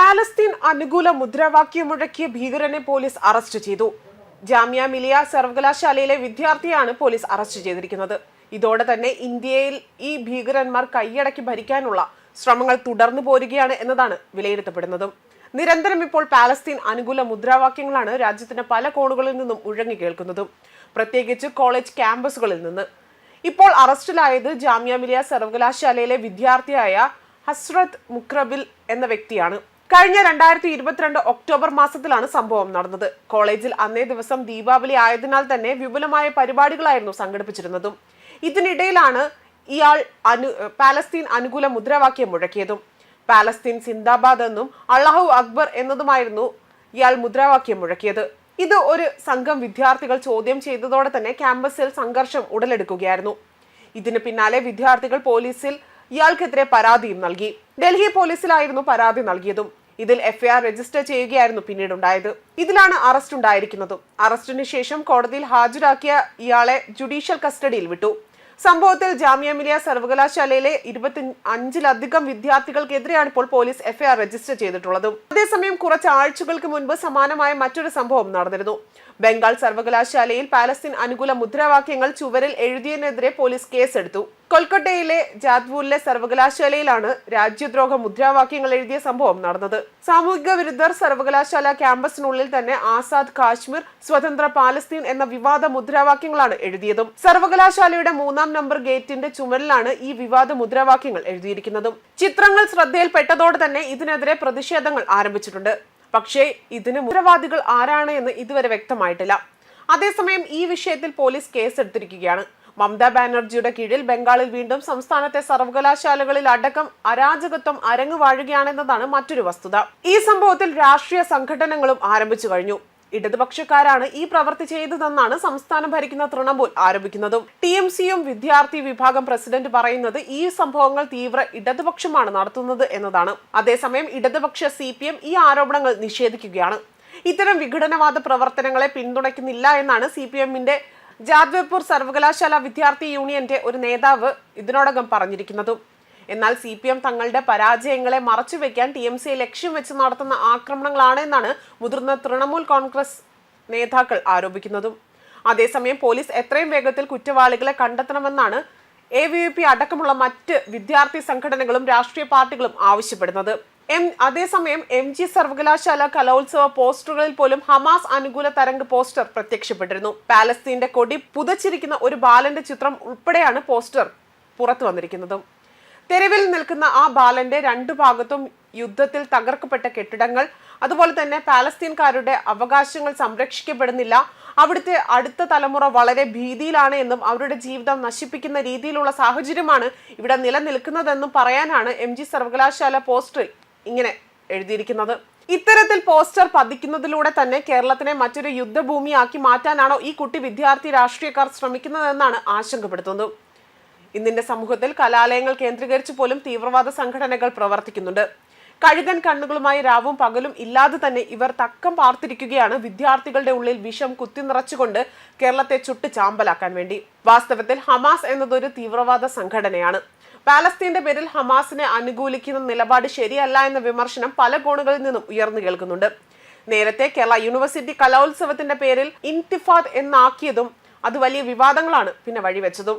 Palestine അനുകൂല മുദ്രാവാക്യം മുഴക്കിയ ഭീകരനെ പോലീസ് അറസ്റ്റ് ചെയ്തു. ജാമ്യ മിലിയ സർവകലാശാലയിലെ വിദ്യാർത്ഥിയാണ് പോലീസ് അറസ്റ്റ് ചെയ്തിരിക്കുന്നത്. ഇതോടെ തന്നെ ഇന്ത്യയിൽ ഈ ഭീകരന്മാർ കൈയടക്കി ഭരിക്കാനുള്ള ശ്രമങ്ങൾ തുടർന്നു പോരുകയാണ് എന്നതാണ് വിലയിരുത്തപ്പെടുന്നതും. നിരന്തരം ഇപ്പോൾ പാലസ്തീൻ അനുകൂല മുദ്രാവാക്യങ്ങളാണ് രാജ്യത്തിന്റെ പല കോണുകളിൽ നിന്നും മുഴങ്ങി കേൾക്കുന്നതും പ്രത്യേകിച്ച് കോളേജ് ക്യാമ്പസുകളിൽ നിന്ന്. ഇപ്പോൾ അറസ്റ്റിലായത് ജാമ്യ മിലിയ സർവകലാശാലയിലെ വിദ്യാർത്ഥിയായ ഹസ്രത് മുക്രബിൽ എന്ന വ്യക്തിയാണ്. കഴിഞ്ഞ രണ്ടായിരത്തി ഇരുപത്തിരണ്ട് ഒക്ടോബർ മാസത്തിലാണ് സംഭവം നടന്നത്. കോളേജിൽ അന്നേ ദിവസം ദീപാവലി ആയതിനാൽ തന്നെ വിപുലമായ പരിപാടികളായിരുന്നു സംഘടിപ്പിച്ചിരുന്നതും. ഇതിനിടയിലാണ് ഇയാൾ അനു പാലസ്തീൻ അനുകൂല മുദ്രാവാക്യം മുഴക്കിയതും. പാലസ്തീൻ സിന്ദാബാദ് എന്നും അള്ളാഹു അക്ബർ എന്നതുമായിരുന്നു ഇയാൾ മുദ്രാവാക്യം മുഴക്കിയത്. ഇത് ഒരു സംഘം വിദ്യാർത്ഥികൾ ചോദ്യം ചെയ്തതോടെ തന്നെ ക്യാമ്പസിൽ സംഘർഷം ഉടലെടുക്കുകയായിരുന്നു. ഇതിന് പിന്നാലെ വിദ്യാർത്ഥികൾ പോലീസിൽ ഇയാൾക്കെതിരെ പരാതിയും നൽകി. ഡൽഹി പോലീസിലായിരുന്നു പരാതി നൽകിയതും. ഇതിൽ എഫ്ഐആർ രജിസ്റ്റർ ചെയ്യുകയായിരുന്നു പിന്നീട് ഉണ്ടായത് ഇതിലാണ് അറസ്റ്റ് ഉണ്ടായിരിക്കുന്നതും. അറസ്റ്റിന് ശേഷം കോടതിയിൽ ഹാജരാക്കിയ ഇയാളെ ജുഡീഷ്യൽ കസ്റ്റഡിയിൽ വിട്ടു. സംഭവത്തിൽ ജാമ്യ മിലിയ സർവകലാശാലയിലെ ഇരുപത്തി അഞ്ചിലധികം വിദ്യാർത്ഥികൾക്കെതിരെയാണ് ഇപ്പോൾ പോലീസ് എഫ്ഐആർ രജിസ്റ്റർ ചെയ്തിട്ടുള്ളത്. അതേസമയം കുറച്ച് ആഴ്ചകൾക്ക് മുൻപ് സമാനമായ മറ്റൊരു സംഭവം നടന്നിരുന്നു. ബംഗാൾ സർവകലാശാലയിൽ പാലസ്തീൻ അനുകൂല മുദ്രാവാക്യങ്ങൾ ചുവരിൽ എഴുതിയതിനെതിരെ പോലീസ് കേസെടുത്തു. കൊൽക്കത്തയിലെ ജാദ്പൂരിലെ സർവകലാശാലയിലാണ് രാജ്യദ്രോഹ മുദ്രാവാക്യങ്ങൾ എഴുതിയ സംഭവം നടന്നത്. സാമൂഹിക വിരുദ്ധർ സർവകലാശാല ക്യാമ്പസിനുള്ളിൽ തന്നെ ആസാദ് കാശ്മീർ സ്വതന്ത്ര പാലസ്തീൻ എന്ന വിവാദ മുദ്രാവാക്യങ്ങളാണ് എഴുതിയതും. സർവകലാശാലയുടെ മൂന്നാം നമ്പർ ഗേറ്റിന്റെ ചുമരിലാണ് ഈ വിവാദ മുദ്രാവാക്യങ്ങൾ എഴുതിയിരിക്കുന്നതും. ചിത്രങ്ങൾ ശ്രദ്ധയിൽപ്പെട്ടതോടെ തന്നെ ഇതിനെതിരെ പ്രതിഷേധങ്ങൾ ആരംഭിച്ചിട്ടുണ്ട്. പക്ഷേ ഇതിന് മുദ്രവാദികൾ ആരാണ് എന്ന് ഇതുവരെ വ്യക്തമായിട്ടില്ല. അതേസമയം ഈ വിഷയത്തിൽ പോലീസ് കേസെടുത്തിരിക്കുകയാണ്. മമതാ ബാനർജിയുടെ കീഴിൽ ബംഗാളിൽ വീണ്ടും സംസ്ഥാനത്തെ സർവകലാശാലകളിൽ അടക്കം അരാജകത്വം അരങ്ങുവാഴുകയാണെന്നതാണ് മറ്റൊരു വസ്തുത. ഈ സംഭവത്തിൽ രാഷ്ട്രീയ സംഘടനകളും ആരംഭിച്ചു കഴിഞ്ഞു. ഇടതുപക്ഷക്കാരാണ് ഈ പ്രവൃത്തി ചെയ്തതെന്നാണ് സംസ്ഥാനം ഭരിക്കുന്ന തൃണമൂൽ ആരോപിക്കുന്നതും. ടി എം സിയും വിദ്യാർത്ഥി വിഭാഗം പ്രസിഡന്റ് പറയുന്നത് ഈ സംഭവങ്ങൾ തീവ്ര ഇടതുപക്ഷമാണ് നടത്തുന്നത് എന്നതാണ്. അതേസമയം ഇടതുപക്ഷ സി ഈ ആരോപണങ്ങൾ നിഷേധിക്കുകയാണ്. ഇത്തരം വിഘടനവാദ പ്രവർത്തനങ്ങളെ പിന്തുണയ്ക്കുന്നില്ല എന്നാണ് സി പി എമ്മിന്റെ ജാദ്വപൂർ സർവകലാശാല വിദ്യാർത്ഥി യൂണിയന്റെ ഒരു നേതാവ് ഇതിനോടകം പറഞ്ഞിരിക്കുന്നതും. എന്നാൽ സി പി എം തങ്ങളുടെ പരാജയങ്ങളെ മറച്ചുവെക്കാൻ ടി എം സിയെ ലക്ഷ്യം വെച്ച് നടത്തുന്ന ആക്രമണങ്ങളാണ് എന്നാണ് മുതിർന്ന തൃണമൂൽ കോൺഗ്രസ് നേതാക്കൾ ആരോപിക്കുന്നതും. അതേസമയം പോലീസ് എത്രയും വേഗത്തിൽ കുറ്റവാളികളെ കണ്ടെത്തണമെന്നാണ് എ വി പി അടക്കമുള്ള മറ്റ് വിദ്യാർത്ഥി സംഘടനകളും രാഷ്ട്രീയ പാർട്ടികളും ആവശ്യപ്പെടുന്നത്. എം അതേസമയം എം ജി സർവകലാശാല കലോത്സവ പോസ്റ്ററുകളിൽ പോലും ഹമാസ് അനുകൂല തരംഗ് പോസ്റ്റർ പ്രത്യക്ഷപ്പെട്ടിരുന്നു. പാലസ്തീന്റെ കൊടി പുതച്ചിരിക്കുന്ന ഒരു ബാലന്റെ ചിത്രം ഉൾപ്പെടെയാണ് പോസ്റ്റർ പുറത്തു വന്നിരിക്കുന്നതും. തെരുവിൽ നിൽക്കുന്ന ആ ബാലന്റെ രണ്ടു ഭാഗത്തും യുദ്ധത്തിൽ തകർക്കപ്പെട്ട കെട്ടിടങ്ങൾ അതുപോലെ തന്നെ പാലസ്തീൻകാരുടെ അവകാശങ്ങൾ സംരക്ഷിക്കപ്പെടുന്നില്ല. അവിടുത്തെ അടുത്ത തലമുറ വളരെ ഭീതിയിലാണ് എന്നും അവരുടെ ജീവിതം നശിപ്പിക്കുന്ന രീതിയിലുള്ള സാഹചര്യമാണ് ഇവിടെ നിലനിൽക്കുന്നതെന്നും പറയാനാണ് എം ജി സർവകലാശാല പോസ്റ്ററിൽ ഇങ്ങനെ എഴുതിയിരിക്കുന്നത്. ഇത്തരത്തിൽ പോസ്റ്റർ പതിക്കുന്നതിലൂടെ തന്നെ കേരളത്തിനെ മറ്റൊരു യുദ്ധഭൂമിയാക്കി മാറ്റാനാണോ ഈ കുട്ടി വിദ്യാർത്ഥി രാഷ്ട്രീയക്കാർ ശ്രമിക്കുന്നതെന്നാണ് ആശങ്കപ്പെടുത്തുന്നത്. ഇന്നിന്റെ സമൂഹത്തിൽ കലാലയങ്ങൾ കേന്ദ്രീകരിച്ച് പോലും തീവ്രവാദ സംഘടനകൾ പ്രവർത്തിക്കുന്നുണ്ട്. കഴുകൻ കണ്ണുകളുമായി രാവും പകലും ഇല്ലാതെ തന്നെ ഇവർ തക്കം പാർത്തിരിക്കുകയാണ് വിദ്യാർത്ഥികളുടെ ഉള്ളിൽ വിഷം കുത്തി നിറച്ചുകൊണ്ട് കേരളത്തെ ചുട്ട് ചാമ്പലാക്കാൻ വേണ്ടി. വാസ്തവത്തിൽ ഹമാസ് എന്നതൊരു തീവ്രവാദ സംഘടനയാണ്. പാലസ്തീന്റെ പേരിൽ ഹമാസിനെ അനുകൂലിക്കുന്ന നിലപാട് ശരിയല്ല എന്ന വിമർശനം പല കോണുകളിൽ നിന്നും ഉയർന്നു കേൾക്കുന്നുണ്ട്. നേരത്തെ കേരള യൂണിവേഴ്സിറ്റി കലോത്സവത്തിന്റെ പേരിൽ ഇൻതിഫാദ് എന്നാക്കിയതും അത് വലിയ വിവാദങ്ങളാണ് പിന്നെ വഴിവെച്ചതും.